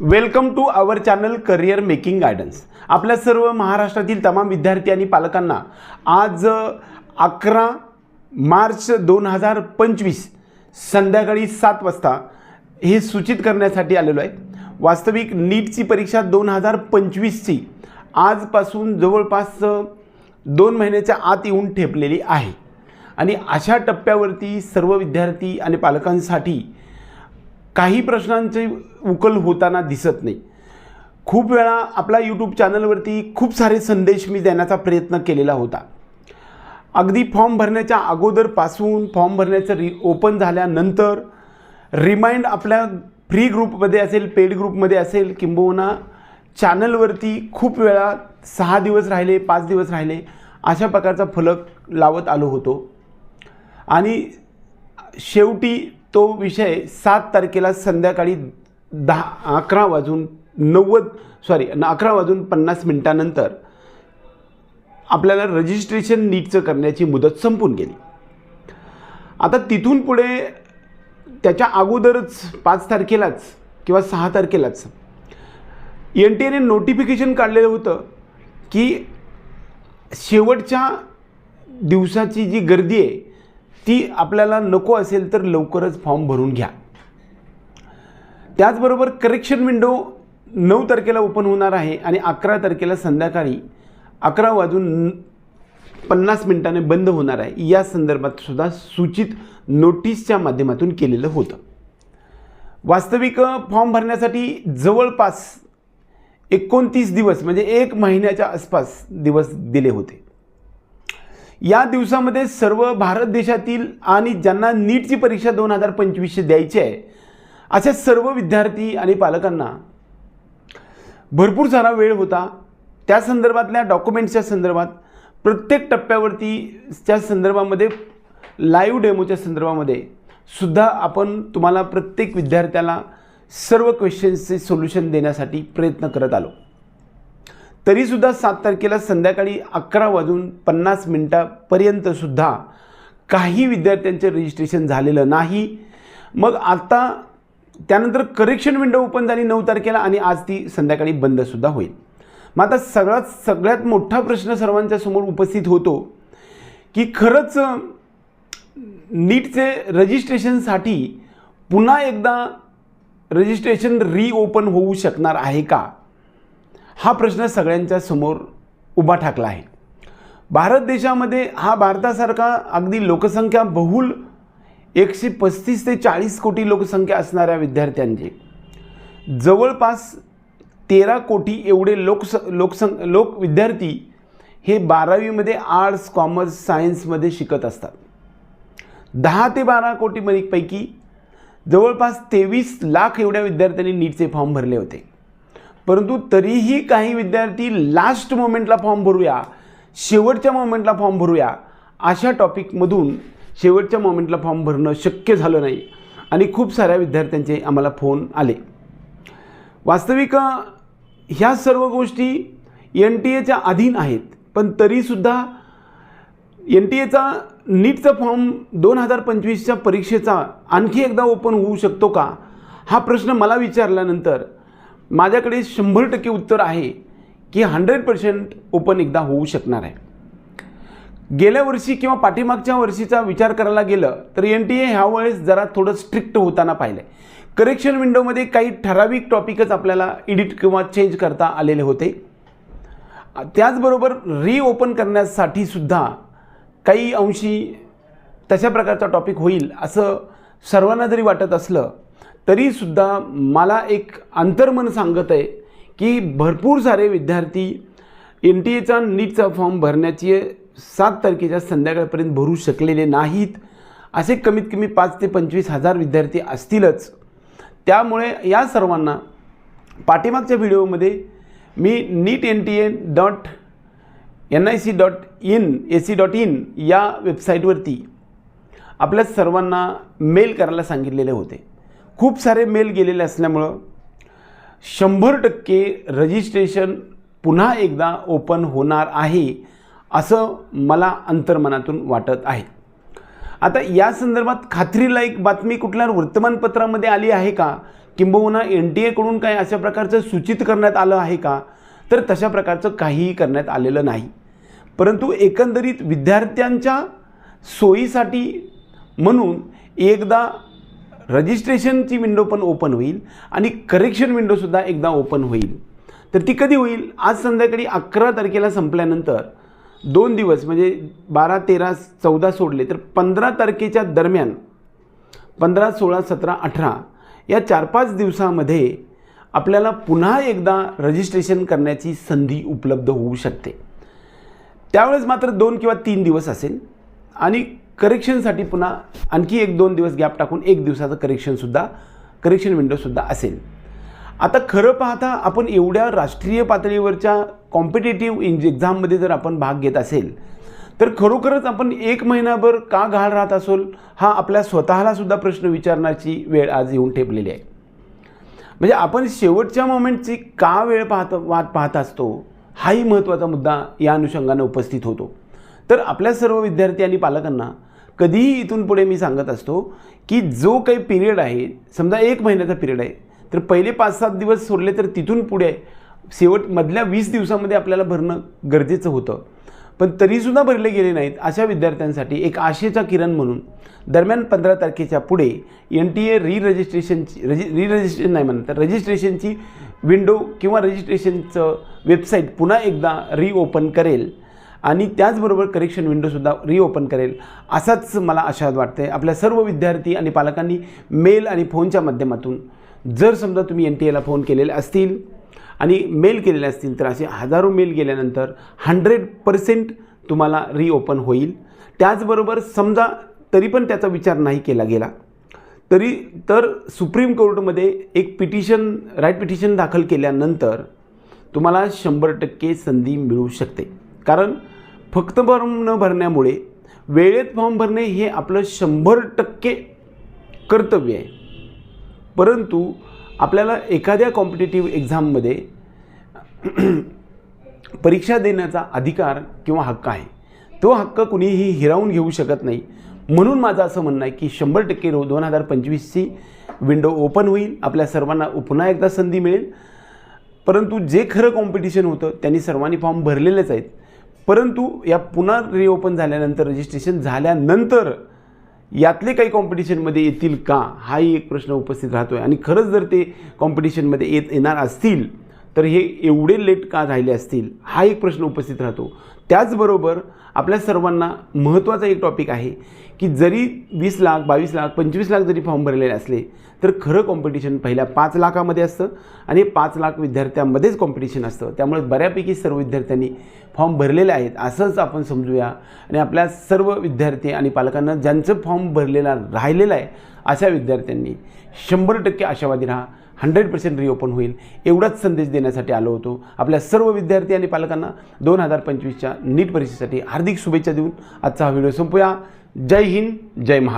Welcome to our channel career making guidance. आपल्या सर्व महाराष्ट्रातील तमाम विद्यार्थी आणि पालकांना आज अकरा मार्च दोन हजार पंचवीस संध्याकाळी सात वाजता हे सूचित करण्यासाठी आलेलो आहे. वास्तविक नीटची परीक्षा दोन हजार पंचवीसची आजपासून जवळपास दोन महिन्याच्या आत येऊन ठेपलेली आहे. आणि अशा टप्प्यावरती सर्व विद्यार्थी आणि पालकांसाठी काही प्रश्नांची उकल होताना दिसत नाही. खूप वेळा आपला यूट्यूब चॅनलवरती खूप सारे संदेश मी देण्याचा प्रयत्न केलेला होता. अगदी फॉर्म भरण्याच्या अगोदरपासून फॉर्म भरण्याचं रि ओपन झाल्यानंतर रिमाइंड आपल्या फ्री ग्रुपमध्ये असेल पेड ग्रुपमध्ये असेल किंबहुना चॅनलवरती खूप वेळा सहा दिवस राहिले पाच दिवस राहिले अशा प्रकारचा फलक लावत आलो होतो. आणि शेवटी तो विषय सात तारखेला संध्याकाळी दहा अकरा वाजून नव्वद सॉरी अकरा वाजून पन्नास मिनटानंतर आपल्याला रजिस्ट्रेशन नीटचं करण्याची मुदत संपून गेली. आता तिथून पुढे त्याच्या अगोदरच पाच तारखेलाच किंवा सहा तारखेलाच एन टी एने नोटिफिकेशन काढलेलं होतं की शेवटच्या दिवसाची जी गर्दी आहे ती आपल्याला नको असेल तर लवकरच फॉर्म भरून घ्या. त्याचबरोबर करेक्शन विंडो नऊ तारखेला ओपन होणार आहे आणि अकरा तारखेला संध्याकाळी अकरा वाजून पन्नास मिनिटाने बंद होणार आहे. या संदर्भात सुद्धा सूचित नोटीसच्या माध्यमातून केलेलं होतं. वास्तविक फॉर्म भरण्यासाठी जवळपास एकोणतीस दिवस म्हणजे एक महिन्याच्या आसपास दिवस दिले होते. या दिवसामध्ये सर्व भारत देशातील आणि ज्यांना नीटची परीक्षा दोन हजार पंचवीसशे द्यायची आहे अशा सर्व विद्यार्थी आणि पालकांना भरपूर सारा वेळ होता. त्या संदर्भातल्या डॉक्युमेंट्सच्या संदर्भात प्रत्येक टप्प्यावरती त्या संदर्भामध्ये लाईव्ह डेमोच्या संदर्भामध्ये सुद्धा आपण तुम्हाला प्रत्येक विद्यार्थ्याला सर्व क्वेश्चन्सचे सोल्युशन देण्यासाठी प्रयत्न करत आलो. तरीसुद्धा सात तारखेला संध्याकाळी अकरा वाजून पन्नास मिनटापर्यंतसुद्धा काही विद्यार्थ्यांचे रजिस्ट्रेशन झालेलं नाही. मग आता त्यानंतर करेक्शन विंडो ओपन झाली नऊ तारखेला आणि आज ती संध्याकाळी बंदसुद्धा होईल. मग आता सगळ्यात सगळ्यात मोठा प्रश्न सर्वांच्या समोर उपस्थित होतो की खरंच नीटचे रजिस्ट्रेशनसाठी पुन्हा एकदा रजिस्ट्रेशन रिओपन होऊ शकणार आहे का? हा प्रश्न सगळ्यांच्या समोर उभा ठाकला आहे. भारत देशामध्ये हा भारतासारखा अगदी लोकसंख्या बहुल एकशे पस्तीस ते चाळीस कोटी लोकसंख्या असणाऱ्या विद्यार्थ्यांची जवळपास तेरा कोटी एवढे लोकस लोकसं लोक विद्यार्थी हे बारावीमध्ये आर्ट्स कॉमर्स सायन्समध्ये शिकत असतात. दहा ते बारा कोटीमध्ये पैकी जवळपास तेवीस लाख एवढ्या विद्यार्थ्यांनी नीटचे फॉर्म भरले होते. परंतु तरीही काही विद्यार्थी लास्ट मोमेंटला फॉर्म भरूया शेवटच्या मोमेंटला फॉर्म भरूया अशा टॉपिकमधून शेवटच्या मोमेंटला फॉर्म भरणं शक्य झालं नाही. आणि खूप साऱ्या विद्यार्थ्यांचे आम्हाला फोन आले. वास्तविक ह्या सर्व गोष्टी एन टी एच्या अधीन आहेत पण तरीसुद्धा एन टी एचा नीटचा फॉर्म दोन हजार पंचवीसच्या परीक्षेचा आणखी एकदा ओपन होऊ शकतो का? हा प्रश्न मला विचारल्यानंतर माझ्याकडे शंभर टक्के उत्तर आहे की हंड्रेड पर्सेंट ओपन एकदा होऊ शकणार आहे. गेल्या वर्षी किंवा पाठीमागच्या वर्षीचा विचार करायला गेलं तर एन टी ए ह्या वेळेस जरा थोडं स्ट्रिक्ट होताना पाहिलं आहे करेक्शन विंडोमध्ये काही ठराविक टॉपिकच आपल्याला एडिट किंवा चेंज करता आलेले होते. त्याचबरोबर रिओपन करण्यासाठी सुद्धा काही अंशी तशा प्रकारचा टॉपिक होईल असं सर्वांना जरी वाटत असलं तरीसुद्धा मला एक अंतर्मन सांगत आहे की भरपूर सारे विद्यार्थी एन टी एचा नीटचा फॉर्म भरण्याची सात तारखेच्या संध्याकाळपर्यंत भरू शकलेले नाहीत. असे कमीत कमी पाच ते पंचवीस हजार विद्यार्थी असतीलच. त्यामुळे या सर्वांना पाठीमागच्या व्हिडिओमध्ये मी NEET N T A dot N I C dot in A C dot in या वेबसाईटवरती आपल्या सर्वांना मेल करायला सांगितलेले होते. खूप सारे मेल गेलेले असल्यामुळं शंभर टक्के रजिस्ट्रेशन पुन्हा एकदा ओपन होणार आहे असं मला अंतर्मनातून वाटत आहे. आता या संदर्भात खात्रीलायक बातमी कुठल्या वर्तमानपत्रामध्ये आली आहे का? किंबहुना एन टी एकडून काय अशा प्रकारचं सूचित करण्यात आलं आहे का? तर तशा प्रकारचं काहीही करण्यात आलेलं नाही. परंतु एकंदरीत विद्यार्थ्यांच्या सोयीसाठी म्हणून एकदा रजिस्ट्रेशनची विंडो पण ओपन होईल आणि करेक्शन विंडोसुद्धा एकदा ओपन होईल. तर ती कधी होईल? आज संध्याकाळी अकरा तारखेला संपल्यानंतर दोन दिवस म्हणजे बारा तेरा चौदा सोडले तर पंधरा तारखेच्या दरम्यान पंधरा सोळा सतरा अठरा या चार पाच दिवसामध्ये आपल्याला पुन्हा एकदा रजिस्ट्रेशन करण्याची संधी उपलब्ध होऊ शकते. त्यावेळेस मात्र दोन किंवा तीन दिवस असेल आणि करेक्शनसाठी पुन्हा आणखी एक दोन दिवस गॅप टाकून एक दिवसाचं करेक्शनसुद्धा करेक्शन विंडोसुद्धा असेल. आता खरं पाहता आपण एवढ्या राष्ट्रीय पातळीवरच्या कॉम्पिटेटिव्ह इंज एक्झाममध्ये जर आपण भाग घेत असेल तर खरोखरच आपण एक महिनाभर का घाल राहत असोल हा आपल्या स्वतःलासुद्धा प्रश्न विचारण्याची वेळ आज येऊन ठेपलेली आहे. म्हणजे आपण शेवटच्या मोमेंटची का वेळ पाहत वाट पाहत असतो हाही महत्त्वाचा मुद्दा या अनुषंगाने उपस्थित होतो. तर आपल्या सर्व विद्यार्थी आणि पालकांना कधीही इथून पुढे मी सांगत असतो की जो काही पिरियड आहे समजा एक महिन्याचा पिरियड आहे तर पहिले पाच सात दिवस सोडले तर तिथून पुढे शेवट मधल्या वीस दिवसामध्ये आपल्याला भरणं गरजेचं होतं. पण तरीसुद्धा भरले गेले नाहीत अशा विद्यार्थ्यांसाठी एक आशेचा किरण म्हणून दरम्यान पंधरा तारखेच्या पुढे एन टी ए री रजिस्ट्रेशनची रजि री रजिस्ट्रेशन नाही म्हणत तर रजिस्ट्रेशनची विंडो किंवा रजिस्ट्रेशनचं वेबसाईट पुन्हा एकदा रिओपन करेल. आणि त्याचबरोबर करेक्शन विंडोसुद्धा रिओपन करेल. असाच मला आशावाद वाटते आपल्या सर्व विद्यार्थी आणि पालकांनी मेल आणि फोनच्या माध्यमातून जर समजा तुम्ही एन टी एला फोन केलेले असतील आणि मेल केलेले असतील तर असे हजारो मेल गेल्यानंतर हंड्रेड पर्सेंट तुम्हाला रिओपन होईल. त्याचबरोबर समजा तरी पण त्याचा विचार नाही केला गेला तरी तर सुप्रीम कोर्टमध्ये एक पिटिशन राईट पिटिशन दाखल केल्यानंतर तुम्हाला शंभर टक्के संधी मिळू शकते. कारण फक्त फॉर्म न भरण्यामुळे वेळेत फॉर्म भरणे हे आपलं शंभर टक्के कर्तव्य आहे. परंतु आपल्याला एखाद्या कॉम्पिटेटिव्ह एक्झाममध्ये परीक्षा देण्याचा अधिकार किंवा हक्क आहे. तो हक्क कुणीही हिरावून घेऊ शकत नाही. म्हणून माझं असं म्हणणं आहे की शंभर टक्के रो दोन हजार पंचवीसची विंडो ओपन होईल. आपल्या सर्वांना पुन्हा एकदा संधी मिळेल. परंतु जे खरं कॉम्पिटिशन होतं त्यांनी सर्वांनी फॉर्म भरलेलेच आहेत. परंतु या पुन्हा रिओपन झाल्यानंतर रजिस्ट्रेशन झाल्यानंतर यातले काही कॉम्पिटिशनमध्ये येतील का? हाही एक प्रश्न उपस्थित राहतो आहे आणि खरंच जर ते कॉम्पिटिशनमध्ये येत येणार असतील तर हे एवढे लेट का राहिले असतील? हा एक प्रश्न उपस्थित राहतो. त्याचबरोबर आपल्या सर्वांना महत्त्वाचा एक टॉपिक आहे की जरी वीस लाख बावीस लाख पंचवीस लाख जरी फॉर्म भरलेले असले तर खरं कॉम्पिटिशन पहिल्या पाच लाखामध्ये असतं आणि पाच लाख विद्यार्थ्यांमध्येच कॉम्पिटिशन असतं. त्यामुळे बऱ्यापैकी सर्व विद्यार्थ्यांनी फॉर्म भरलेले आहेत असंच आपण समजूया. आणि आपल्या सर्व विद्यार्थी आणि पालकांना ज्यांचं फॉर्म भरलेला राहिलेला आहे अशा विद्यार्थ्यांनी शंभर टक्के आशावादी राहा. हंड्रेड पर्सेंट रिओपन होईल. एवढाच संदेश देण्यासाठी आलो होतो. आपल्या सर्व विद्यार्थी आणि पालकांना दोन हजार पंचवीसच्या नीट परीक्षेसाठी हार्दिक शुभेच्छा देऊन आजचा हा व्हिडिओ संपूया. जय हिंद जय महा